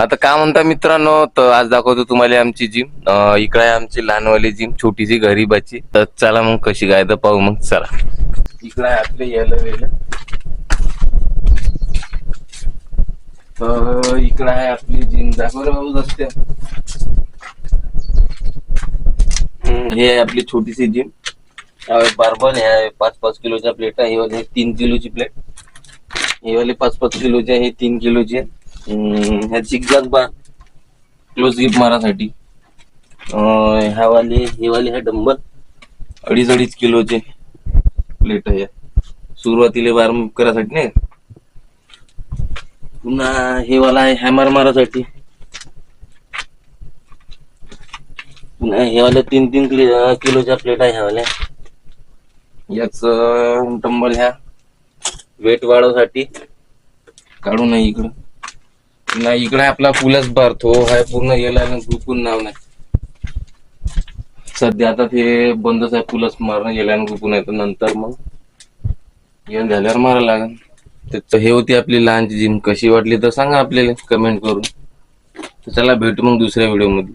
आता काय म्हणता मित्रांनो तर आज दाखवतो तुम्हाला आमची जिम इकडे आहे आमची लहानवाली जिम छोटीशी गरीबाची. तर चला मग कशी काय तर पाहू मग चला. इकडे आहे आपले यायला वेळेला तर इकडे आहे आपली जिम दाखव बाबू हे आहे आपली छोटीशी जिम बार्बन हे आहे पाच पाच किलोच्या प्लेट आहे. हे वाले तीन किलोची प्लेट हे वाले पाच पाच किलोची आहे हे तीन किलोची. आहे. ह्या झिगझॅग बार क्लोज ग्रिप मारासाठी. ह्या वाले हे वाले ह्या डंबल अडीच अडीच किलोचे प्लेट आहे. सुरुवातीला बार करासाठी नाही. पुन्हा हे वाला आहे हॅमर मारासाठी. पुन्हा हे वाले तीन तीन किलो किलोच्या प्लेट आहे ह्या वाल्या याच डंबल ह्या. वेट वाढवसाठी. काढू नाही इकडं. नाही इकडे आपला पुलच बार तो पूर्ण याला गुकून नाव नाही. सध्या आता ते बंदच आहे पुलच मारणं येल्यानं गुकून आहे. तर नंतर मग येऊन झाल्यावर मारा लागेल. तर हे होती आपली लहानची जिम. कशी वाटली तर सांगा आपल्याला कमेंट करून. तर चला भेटू मग दुसऱ्या व्हिडिओमध्ये.